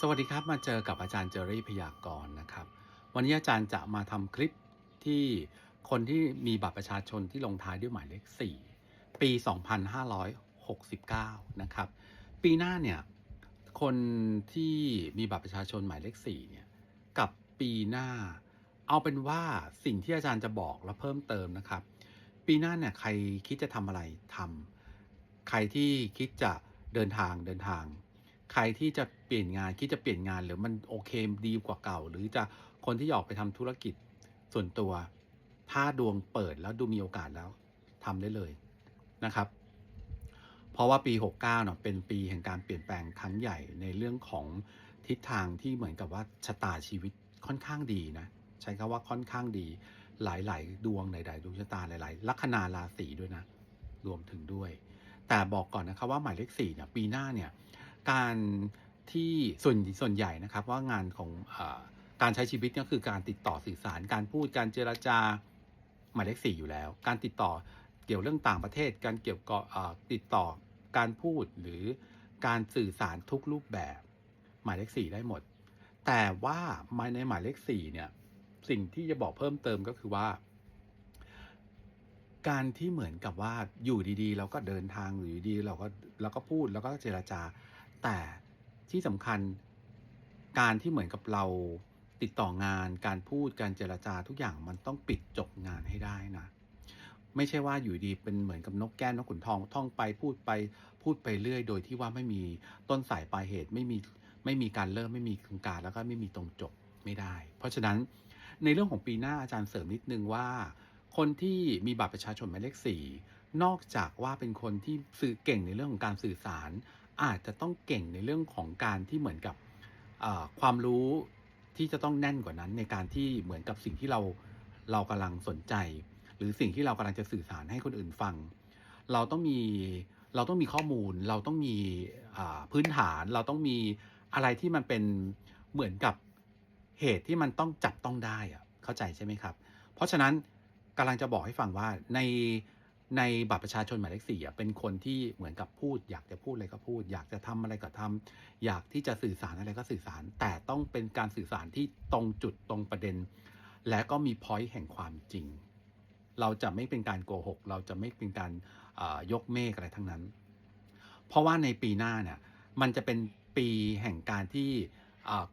สวัสดีครับมาเจอกับอาจารย์เจอรี่พยากรณ์นะครับ วันนี้อาจารย์จะมาทำคลิปที่คนที่มีบัตรประชาชนที่ลงท้ายด้วยหมายเลข 4 ปี 2569 นะครับ ปีหน้าเนี่ยคนที่มีบัตรประชาชนหมายเลข 4 เนี่ยกับปีหน้า เอาเป็นว่าสิ่งที่อาจารย์จะบอกและเพิ่มเติมนะครับ ปีหน้าเนี่ยใครคิดจะทำอะไรทำใครที่คิดจะเดินทางเดินทาง ใครที่จะเปลี่ยนงานคิดจะเปลี่ยนงานหรือมันโอเคดีกว่าเก่า หรือจะคนที่ออกไปทำธุรกิจส่วนตัว ถ้าดวงเปิดแล้วดูมีโอกาสแล้วทำได้เลยนะครับ เพราะว่าปี 69เนาะเป็นปีแห่งการเปลี่ยนแปลงครั้งใหญ่ในเรื่องของทิศทางที่เหมือนกับว่าชะตาชีวิตค่อนข้างดีนะใช้คำว่าค่อนข้างดีหลาย ๆ ดวงหลายๆดวงชะตาหลาย ๆ ลัคนาราศีด้วยนะ รวมถึงด้วย แต่บอกก่อนนะครับว่าหมายเลข4เนี่ยปีหน้าเนี่ย การที่ส่วนส่วนใหญ่นะครับว่างานของอการใช้ชีวิตก็คือการติดต่อสื่อสารการพูดการเจรจาหมายเลขสี่อยู่แล้ว การติดต่อเกี่ยวเรื่องต่างประเทศ การเกี่ยวกับติดต่อการพูดหรือการสื่อสารทุกรูปแบบ หมายเลขสี่ได้หมด แต่ว่ามาในหมายเลขสี่เนี่ยสิ่งที่จะบอกเพิ่มเติมก็คือว่า การที่เหมือนกับว่าอยู่ดีๆ เราก็เดินทางอยู่ดีๆเราก็เราก็พูดแล้วก็เจรจา แต่ที่สำคัญการที่เหมือนกับเราติดต่องานการพูดการเจรจาทุกอย่างมันต้องปิดจบงานให้ได้นะ ไม่ใช่ว่าอยู่ดีเป็นเหมือนกับนกแก้วนกขุนทองท่องไปพูดไปพูดไปเรื่อย โดยที่ว่าไม่มีต้นสายปลายเหตุไม่มีไม่มีการเริ่มไม่มีกลางการแล้วก็ไม่มีตรงจบไม่ได้ เพราะฉะนั้นในเรื่องของปีหน้าอาจารย์เสริมนิดนึงว่า คนที่มีบัตรประชาชนหมายเลขสี่นอกจากว่าเป็นคนที่สื่อเก่งในเรื่องของการสื่อสาร อาจจะต้องเก่งในเรื่องของการที่เหมือนกับความรู้ที่จะต้องแน่นกว่านั้น ในการที่เหมือนกับสิ่งที่เราเรากำลังสนใจ หรือสิ่งที่เรากำลังจะสื่อสารให้คนอื่นฟัง เราต้องมีเราต้องมีข้อมูล เราต้องมีอ่าพื้นฐาน เราต้องมีอะไรที่มันเป็นเหมือนกับเหตุที่มันต้องจับต้องได้อะเข้าใจใช่ไหมครับ เพราะฉะนั้นกำลังจะบอกให้ฟังว่าใน ในบัตรประชาชนหมายเลขสี่อะเป็นคนที่เหมือนกับพูด อยากจะพูดอะไรก็พูด อยากจะทำอะไรก็ทำอยากที่จะสื่อสารอะไรก็สื่อสาร แต่ต้องเป็นการสื่อสารที่ตรงจุดตรงประเด็น และก็มีพอยต์แห่งความจริง เราจะไม่เป็นการโกหก เราจะไม่เป็นการยกเมฆอะไรทั้งนั้น เพราะว่าในปีหน้าเนี่ยมันจะเป็นปีแห่งการที่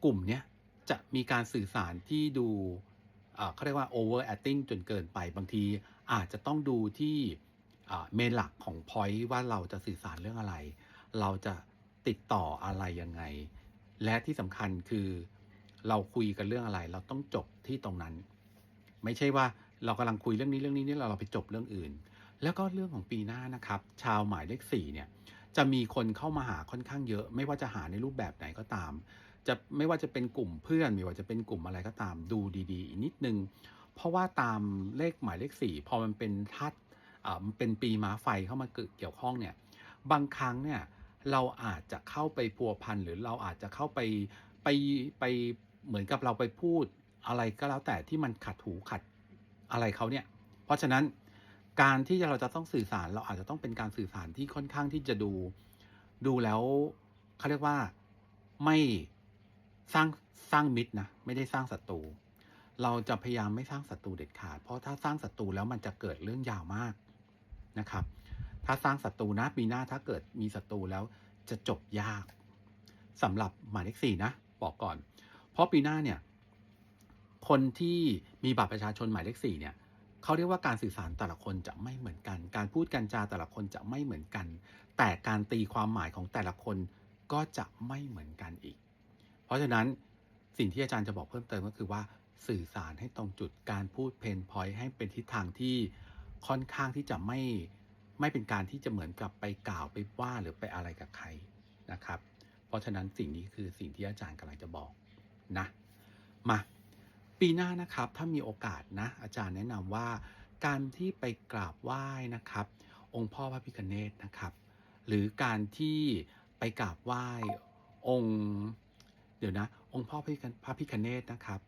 กลุ่มเนี้ยจะมีการสื่อสารที่ดู เขาเรียกว่า over acting จนเกินไปบางทีอาจจะต้องดูที่เมนหลักของ point ว่าเราจะสื่อสารเรื่องอะไร เราจะติดต่ออะไรยังไง และที่สำคัญคือเราคุยกันเรื่องอะไร เราต้องจบที่ตรงนั้น ไม่ใช่ว่าเรากำลังคุยเรื่องนี้เรื่องนี้นี่เราเราไปจบเรื่องอื่น แล้วก็เรื่องของปีหน้านะครับ ชาวหมายเลขสี่เนี่ยจะมีคนเข้ามาหาค่อนข้างเยอะ ไม่ว่าจะหาในรูปแบบไหนก็ตาม จะไม่ว่าจะเป็นกลุ่มเพื่อนไม่ว่าจะเป็นกลุ่มอะไรก็ตามดูดีๆอีกนิดนึง เพราะว่าตามเลขหมายเลขสี่พอมันเป็นทัดอ่ามันเป็นปีม้าไฟเข้ามาเกี่ยวข้องเนี่ยบางครั้งเนี่ยเราอาจจะเข้าไปพัวพันหรือเราอาจจะเข้าไปไปไปเหมือนกับเราไปพูดอะไรก็แล้วแต่ที่มันขัดหูขัดอะไรเขาเนี่ย เพราะฉะนั้นการที่เราจะต้องสื่อสารเราอาจจะต้องเป็นการสื่อสารที่ค่อนข้างที่จะดูดูแล้วเขาเรียกว่าไม่ สร้างสร้างมิตรนะไม่ได้สร้างศัตรูเราจะพยายามไม่สร้างศัตรูเด็ดขาด เพราะถ้าสร้างศัตรูแล้วมันจะเกิดเรื่องยาวมากนะครับ ถ้าสร้างศัตรูนะปีหน้าถ้าเกิดมีศัตรูแล้วจะจบยากสำหรับหมายเลขสี่นะบอกก่อน เพราะปีหน้าเนี่ย คนที่มีบัตรประชาชนหมายเลขสี่เนี่ยเขาเรียกว่าการสื่อสารแต่ละคนจะไม่เหมือนกัน การพูดการจาแต่ละคนจะไม่เหมือนกัน แต่การตีความหมายของแต่ละคนก็จะไม่เหมือนกันอีก ราะฉะนั้นสิ่งที่อาจารย์จะบอกเพิ่มเติมก็คือว่าสื่อสารให้ตรงจุดการพูดเพนพอยต์ให้เป็นทิศทางที่ค่อนข้างที่จะไม่ไม่เป็นการที่จะเหมือนกับไปกล่าวไปว่าหรือไปอะไรกับใครนะครับ เพราะฉะนั้นสิ่งนี้คือสิ่งที่อาจารย์กำลังจะบอกนะมาปีหน้านะครับถ้ามีโอกาสนะอาจารย์แนะนำว่าการที่ไปกราบไหว้นะครับ องค์พ่อพระพิฆเนศนะครับ หรือการที่ไปกราบไหว้องค์ ดี๋ยวนะ องค์พ่อพระพิฆพระพิฆเนศนะครับ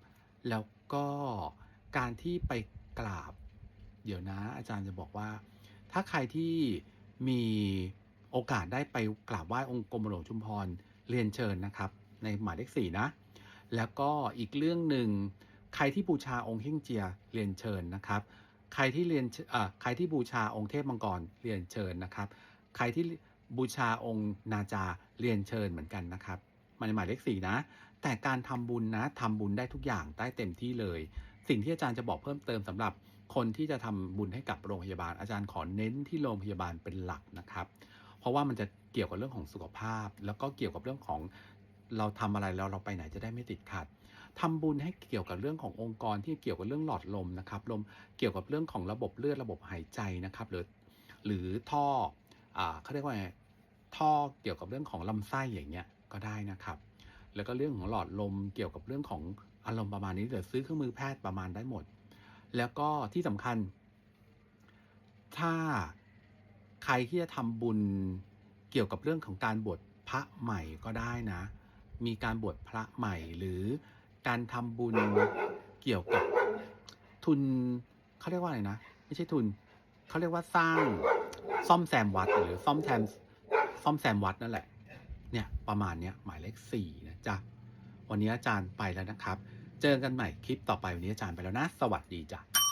แล้วก็การที่ไปกราบ เดี๋ยวนะ อาจารย์จะบอกว่า ถ้าใครที่มีโอกาสได้ไปกราบไหว้องค์กรมหลวงชุมพรเรียนเชิญนะครับ ในหมายเลขสี่นะ แล้วก็อีกเรื่องหนึ่งใครที่บูชาองค์เฮ่งเจียเรียนเชิญนะครับ ใครที่เรียนเอ่อใครที่บูชาองค์เทพมังกรเรียนเชิญนะครับ ใครที่บูชาองค์นาจาเรียนเชิญเหมือนกันนะครับ มันหมายเลขสี่นะ แต่การทำบุญนะทำบุญได้ทุกอย่างได้เต็มที่เลย สิ่งที่อาจารย์จะบอกเพิ่มเติมสำหรับคนที่จะทำบุญให้กับโรงพยาบาล อาจารย์ขอเน้นที่โรงพยาบาลเป็นหลักนะครับ เพราะว่ามันจะเกี่ยวกับเรื่องของสุขภาพ แล้วก็เกี่ยวกับเรื่องของเราทำอะไรแล้วเราไปไหนจะได้ไม่ติดขัดทำบุญให้เกี่ยวกับเรื่องขององค์กรที่เกี่ยวกับเรื่องหลอดลมนะครับ ลมเกี่ยวกับเรื่องของระบบเลือดระบบหายใจนะครับ หรือหรือท่ออ่าเขาเรียกว่าไงท่อเกี่ยวกับเรื่องของลำไส้อย่างเงี้ย ก็ได้นะครับ แล้วก็เรื่องของหลอดลมเกี่ยวกับเรื่องของอารมณ์ประมาณนี้เดี๋ยวซื้อเครื่องมือแพทย์ประมาณได้หมด แล้วก็ที่สำคัญ ถ้าใครที่จะทำบุญเกี่ยวกับเรื่องของการบวชพระใหม่ก็ได้นะ มีการบวชพระใหม่หรือการทำบุญเกี่ยวกับทุนเขาเรียกว่าอะไรนะ ไม่ใช่ทุนเขาเรียกว่าสร้างซ่อมแซมวัดหรือซ่อมแซมซ่อมแซมวัดนั่นแหละ เนี่ยประมาณเนี้ยหมายเลขสี่นะจ๊ะวันนี้อาจารย์ไปแล้วนะครับ เจอกันใหม่คลิปต่อไปวันนี้อาจารย์ไปแล้วนะ สวัสดีจ้ะ